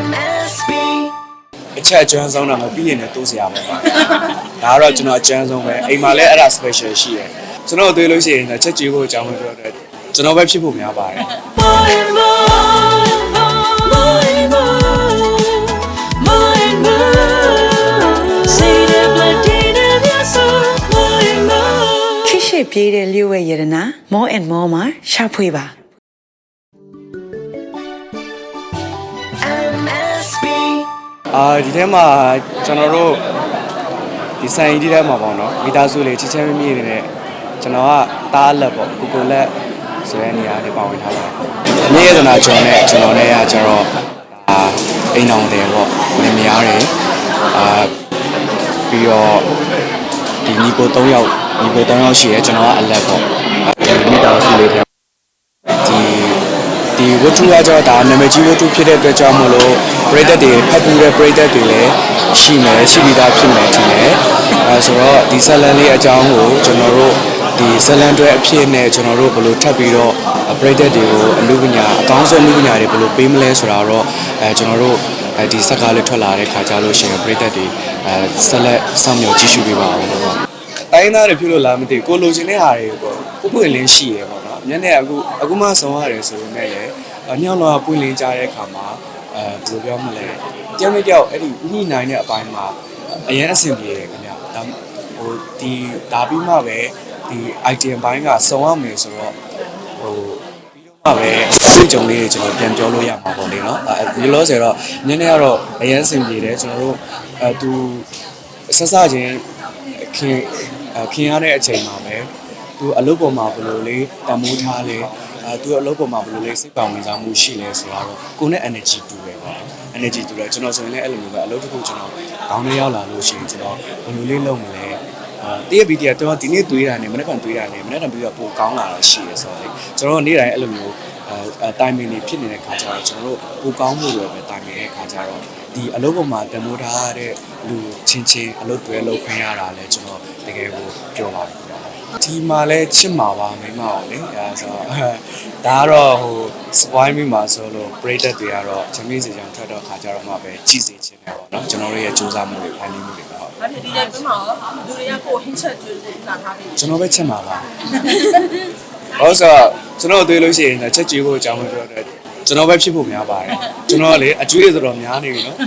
MSB အချက်အကျန်းဆုံးတော့မပြီးရင်လည်းတိုးစရာပဲပါဒါကတော့ကျွန်တော်အကျန်းဆုံးပဲအိမ်မှာလည်းအဲ့ဒါ special ရှိတယ်ကျွန်တော်တွေ့လို့ရှိရင်တော့ချက်ကြည့်ဖို့အကြောင်းမပြောတဲ့ကျွန်တော်ပဲဖြစ်ဖို့များပါတယ် More and more More and more More and more Say the blood in your soul More and more ခိရှိပြေးတဲ့လျှို့ဝဲရတနာ more and more မှာရှာဖွေပါ အာဒီထဲမှာကျွန်တော်တို့ဒီဆိုင်ဒီထဲမှာပေါ့နော်မိသားစုလေးချစ်ချမ်းမြေ့နေတဲ့ကျွန်တော်ကတားလက်ပေါ့ကိုကိုလက်ဆိုတဲ့နေရာလေးပါဝင်ထားပါတယ်။မြေရတနာကျော်နဲ့ကျွန်တော်နဲ့ကကျတော့အာအိမ်အောင်တယ်ပေါ့လင်မယားတွေအာပြီးတော့ဒီညီကို၃ယောက်ညီကို၃ယောက်ရှိရဲကျွန်တော်ကအလက်ပေါ့အဲဒီမိသားစုလေးတွေဒီဒီ ဝတ္ထုကကြောဒါနာမည်ကြီးဝတ္ထုဖြစ်တဲ့အတွက်ကြောင့်မလို့ပရိသတ်တွေဖတ်ပူတဲ့ပရိသတ်တွေလည်းရှိမယ်ရှိပြီးသားဖြစ်မယ်ထင်တယ်အဲဆိုတော့ဒီဇလန်လေးအကြောင်းကိုကျွန်တော်တို့ဒီဇလန်တွေအဖြစ်နဲ့ကျွန်တော်တို့ဘယ်လိုထပ်ပြီးတော့ပရိသတ်တွေကိုအမှုပညာအကောင်းဆုံးအမှုပညာတွေဘယ်လိုပေးမလဲဆိုတာတော့အဲကျွန်တော်တို့အဲဒီစကားလေးထွက်လာတဲ့ခါကြလို့ရှိရင်ပရိသတ်တွေအဲဆက်လက်စောင့်မျှော်ကြည့်ရှုပေးပါဦးလို့ တိုင်းသားတွေဖြစ်လို့လားမသိဘူးကိုလိုချင်တဲ့ဟာတွေပေါ့ပုပ်ပွင့်လင်းရှိရပေါ့နော်မျက်နှာအခုအခုမှဆုံးရတယ်ဆိုပေမဲ့လည်းအညောင်းတော့ပွင့်လင်းကြတဲ့အခါမှာအဲဘယ်လိုပြောမလဲတယောက်နဲ့တယောက်အဲ့ဒီညှိနိုင်တဲ့အပိုင်းမှာအရင်အဆင်ပြေတယ်ခင်ဗျဒါဟိုဒီဒါပြီးမှပဲဒီ item ဘိုင်းကစုံရမယ်ဆိုတော့ဟိုပြီးတော့မှပဲစိတ်ကြုံလေးတွေကျွန်တော်ပြန်ပြောလို့ရမှာပေါ့လေနော်အဲဒီလိုဆိုတော့နည်းနည်းကတော့အရင်အဆင်ပြေတယ်ကျွန်တော်တို့အဲသူဆက်စချင်းခင်အဲ ခင်ရတဲ့အချိန်မှာပဲသူအလုပ်ပေါ်မှာဘယ်လိုလေးတံမိုးထားလဲအဲသူအလုပ်ပေါ်မှာဘယ်လိုလေးစိတ်ပါဝင်စားမှုရှိလဲဆိုတော့ကိုယ်နဲ့ energy တူတယ်ပေါ့ energy တူတယ်ကျွန်တော်ဆိုရင်လည်းအဲ့လိုမျိုးပဲအလုပ်တစ်ခုကျွန်တော်ခေါင်းထဲရောက်လာလို့ရှိရင်ကျွန်တော်ဘယ်လိုလေးလုပ်မလဲအာတည့်ရပြီးတည်းကတော့ဒီနေ့တွေးတာနဲ့မနေ့ကတွေးတာနဲ့မနေ့ကပြီးတော့ပိုကောင်းလာတာရှိရဆိုတော့လေကျွန်တော်နေ့တိုင်းအဲ့လိုမျိုးအဲတိုင်မင်တွေဖြစ်နေတဲ့ခါကျတော့ကျွန်တော်တို့ပိုကောင်းမှုတွေပဲတိုင်မင်တဲ့ခါကျတော့ ဒီအလုပ်ပေါ်မှာတမိုးထားတဲ့လူချင်းချင်းအလုပ်တွေလုပ်ခွင့်ရတာလဲကျွန်တော်တကယ်ကိုပြောပါတယ်ဒီမှာလဲချစ်မှာပါမိမအောင်လေအဲဆိုတော့ဒါကတော့ဟို spoil မိမှာဆိုလို့ braided တွေကတော့ချမင်းစီချောင်းထွက်တော့ခါကြတော့မှပဲကြည်စေခြင်းတယ်ပေါ့နော်ကျွန်တော်တို့ရဲ့စူးစမ်းမှုတွေဖန်တီးမှုတွေပေါ့။ဘာဖြစ်ဒီတဲ့ပြမှာရောလူတွေကကိုဟင်းချက်ကျွေးလို့လာထားပြီကျွန်တော်ပဲချက်မှာပါဟုတ်ဆိုတော့ကျွန်တော်တွေ့လို့ရှိရင်ချက်ကြည့်ဖို့အကြောင်းမပြောတဲ့ ကျွန်တော်ပဲဖြစ်ဖို့များပါတယ်ကျွန်တော်ကလေအကျွေးဆိုတော့များနေပြီနော်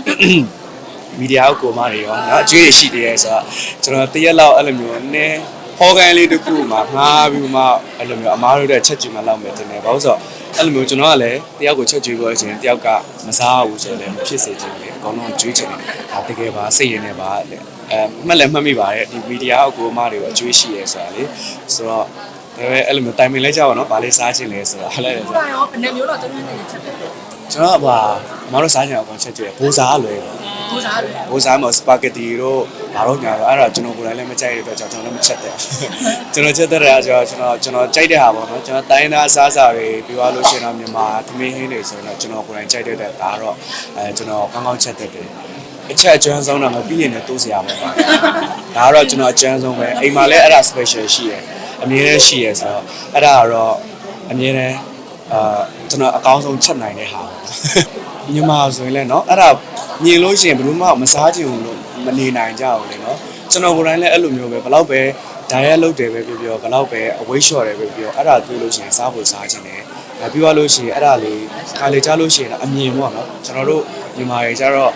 မီဒီယာကိုမတွေရောနော်အကျွေးတွေရှိသေးတယ်ဆိုတော့ကျွန်တော်တရက်လောက်အဲ့လိုမျိုးနည်းဟောကန်လေးတစ်ခုမှငားပြီးမှအဲ့လိုမျိုးအမားတို့တဲ့ချက်ကြည့်မှလောက်မယ်တင်တယ်ဘာလို့ဆိုတော့အဲ့လိုမျိုးကျွန်တော်ကလည်းတယောက်ကိုချက်ကြည့်ဖို့အချိန်တယောက်ကမစားဘူးဆိုတော့လည်းမဖြစ်စေချင်ဘူးအကောင်လုံးကျွေးချင်တယ်ဒါတကယ်ပါစိတ်ရင်းနဲ့ပါတဲ့အဲမှတ်လည်းမှတ်မိပါတယ်ဒီမီဒီယာအကူအမတွေကိုအကျွေးရှိရဲဆိုတာလေဆိုတော့ ဒါပေမဲ့အဲ့လိုမျိုးတိုင်ပင်လိုက်ကြပါတော့ဗာလေးစားခြင်းလဲဆိုတာဟဲ့လေ။ဘာရောအနေမျိုးတော့ကျွန်တော်နေချက်တယ်။ကျွန်တော်ကဘာအမတို့စားကြအောင်ချက်ကြည့်ဘိုးစားလွယ်ပေါ့ကိုစားတယ်ဘိုးစားမစပါဂက်တီတို့ဘာလို့ညာတော့အဲ့ဒါကျွန်တော်ကိုယ်တိုင်လည်းမကြိုက်တဲ့အတွက်ကြောင့်ကျွန်တော်လည်းမချက်တဲ့ကျွန်တော်ချက်တဲ့ရဆိုတော့ကျွန်တော်ကျွန်တော်ကြိုက်တဲ့ဟာပေါ့နော်ကျွန်တော်တိုင်းသားအစားအစာတွေပြီးသွားလို့ရှိရင်တော့မြန်မာသမင်းဟင်းတွေဆိုတော့ကျွန်တော်ကိုယ်တိုင်ကြိုက်တဲ့တဲ့ဒါတော့အဲကျွန်တော်ကောင်းကောင်းချက်တဲ့တယ်အချက်အကျန်းဆုံးတော့မပြီးရင်လည်းတိုးစရာပဲပါဒါကတော့ကျွန်တော်အကျန်းဆုံးပဲအိမ်မှာလည်းအဲ့ဒါ special ရှိရယ် အမြဲတမ်းရှိရယ်ဆိုတော့အဲ့ဒါကတော့အမြဲတမ်းအာကျွန်တော်အကောင်းဆုံးချက်နိုင်တဲ့ဟာပေါ့ မြန်မာဆိုရင်လည်းเนาะအဲ့ဒါမြင်လို့ရှိရင်ဘယ်လို့မှမစားချင်ဘူးလို့မနေနိုင်ကြဘူးလေเนาะကျွန်တော်ကိုယ်တိုင်လည်းအဲ့လိုမျိုးပဲဘယ်တော့ပဲ diet လုပ်တယ်ပဲပြောပြောဘယ်တော့ပဲ weight short တယ်ပဲပြောအဲ့ဒါတွေ့လို့ရှိရင်စားဖို့စားချင်တယ်အဲပြီးသွားလို့ရှိရင်အဲ့ဒါလေးခါလေကြားလို့ရှိရင်တော့အမြင်ပေါ့เนาะကျွန်တော်တို့မြန်မာတွေကြတော့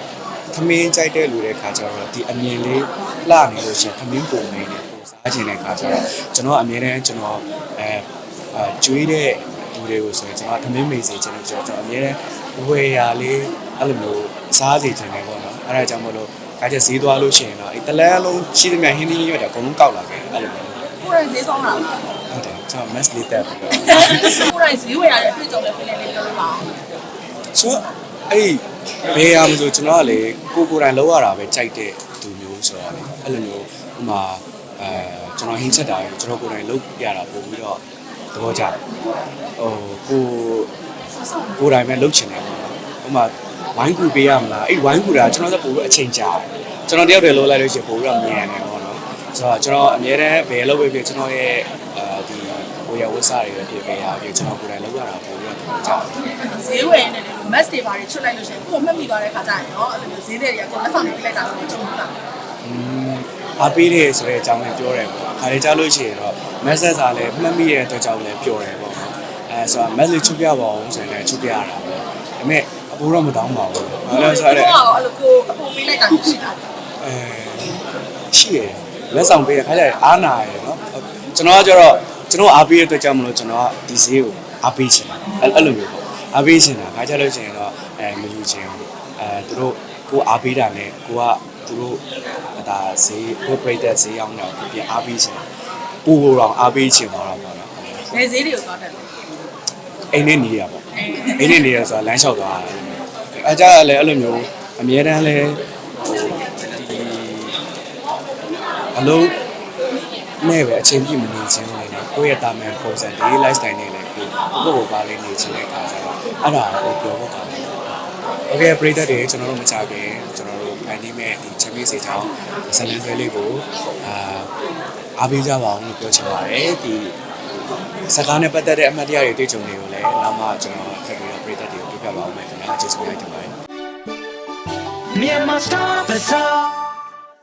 သမင်းကြိုက်တဲ့လူတွေခါကြတော့ဒီအမြင်လေးလှနေလို့ရှိရင်သမင်းပုံနေတယ် ပုံစားချင်တဲ့ခါကြတော့ကျွန်တော်အမြဲတမ်းကျွန်တော်အဲအဲကျွေးတဲ့လူတွေကိုဆိုရင်ကျွန်တော်သမင်းမေးစေချင်တယ်ကျွန်တော်အမြဲတမ်းဝယ်ရလေးအဲ့လိုမျိုးစားစေချင်တယ်ပေါ့နော်အဲ့ဒါကြောင့်မလို့ခါကျဈေးသွားလို့ရှိရင်တော့အဲတလန်းလုံးရှိသမျှဟင်းသီးရွက်တွေအကုန်လုံးကောက်လာခဲ့အဲ့လိုမျိုး။ကိုယ်တိုင်ဈေးဆောင်တာလားဟုတ်တယ်ကျွန်တော် mass လေးတက်ပြီးတော့။ကိုယ်တိုင်ဈေးဝယ်ရတဲ့အတွေ့အကြုံလေးပြနေလေးပြောလို့ပါအောင်ဆိုတော့အဲ့ဘယ်ရမလို့ကျွန်တော်ကလေကိုကိုယ်တိုင်လောက်ရတာပဲကြိုက်တဲ့သူမျိုးဆိုတော့လေအဲ့လိုမျိုးဥမာ အဲကျွန်တော်ဟင်းချက်တာပဲကျွန်တော်ကိုယ်တိုင်လောက်ရတာပို့ပြီးတော့သဘောကျတယ်ဟိုကိုကိုယ်တိုင်ပဲလောက်ချင်တယ်ပေါ့နော်ဥမာဝိုင်းကူပေးရမလားအဲ့ဝိုင်းကူတာကျွန်တော်ကပို့ပြီးအချိန်ကြာတယ်ကျွန်တော်တယောက်တည်းလောက်လိုက်လို့ရှိရင်ပို့ပြီးတော့မြန်တယ်ပေါ့နော်ဆိုတော့ကျွန်တော်အများတန်းဘယ်လောက်ပဲဖြစ်ကျွန်တော်ရဲ့အဲဒီဟိုရဝတ်စားတွေပဲဖြစ်ပဲရဖြစ်ကျွန်တော်ကိုယ်တိုင်လောက်ရတာပို့ပြီးတော့ကြာတယ်။ဈေးဝယ်နေတယ်လို့ mass တွေပါတွေချွတ်လိုက်လို့ရှိရင်ကိုယ်မှတ်မိသွားတဲ့ခါကျရင်တော့အဲ့လိုမျိုးဈေးတွေကကိုယ်လက်ဆောင်တွေပြလိုက်တာကိုကြုံတာ အားပေးတယ်ဆိုတဲ့အကြောင်းလည်းပြောတယ်ပေါ့ခါလေးကြားလို့ရှိရင်တော့ message စာလည်းမှတ်မိတဲ့အတွက်ကြောင့်လည်းပြောတယ်ပေါ့နော်အဲဆိုတော့ message ချုပ်ပြပါအောင်ဆိုရင်လည်းချုပ်ပြရတာပေါ့ဒါပေမဲ့အပိုးတော့မတောင်းပါဘူးဘာလို့လဲဆိုတော့ကိုယ်ကအဲ့လိုကိုအပေါ်ပေးလိုက်တာရှိတာအဲရှိရယ်လက်ဆောင်ပေးရခါကျရင်အားနာရယ်နော်ကျွန်တော်ကကျတော့ကျွန်တော်အားပေးတဲ့အတွက်ကြောင့်မလို့ကျွန်တော်ကဒီဈေးကိုအားပေးချင်တယ်အဲ့အဲ့လိုမျိုးပေါ့အားပေးချင်တာခါကျလို့ရှိရင်တော့အဲမယူချင်ဘူးအဲသူတို့ ကိုအားပေးတာနဲ့ကိုကသူတို့ဒါဈေးကိုပြိတဲ့ဈေးရောက်တော့ပြန်အားပေးချင်တယ်ပူကိုတော့အားပေးချင်ပါတော့ပေါ့နော်ဘယ်ဈေးတွေကိုသွားတယ်လဲအိမ်နဲ့နေရပေါ့အိမ်နဲ့နေရဆိုတာလမ်းလျှောက်သွားတယ်အကြလည်းအဲ့လိုမျိုးအမြဲတမ်းလဲဒီအလုံးနဲ့ပဲအချိန်ပြည့်မနေခြင်းလေကိုယ့်ရဲ့တာမန်ပုံစံ daily lifestyle နဲ့လည်းကိုကိုယ့်ကိုယ်ပါလေးနေခြင်းတဲ့အခါကျတော့အဲ့ဒါကိုပြောဖို့ကောင်းတယ် โอเคပရိသတ်တွေကျွန်တော်တို့မချခင်ကျွန်တော်တို့ဖန်တီးမဲ့ဒီချမ်းမြေစေချောင်းဇလန်တွေလေးကိုအာအားပေးကြပါအောင်လို့ပြောချင်ပါတယ်ဒီစကားနဲ့ပတ်သက်တဲ့အမှတ်တရတွေတွေ့ကြုံတွေကိုလည်းနောက်မှကျွန်တော်ထပ်ပြီးတော့ပရိသတ်တွေကိုပြပြပါအောင်မယ်ခင်ဗျာကျေးဇူးများတင်ပါတယ် Myanmar Star Bazaar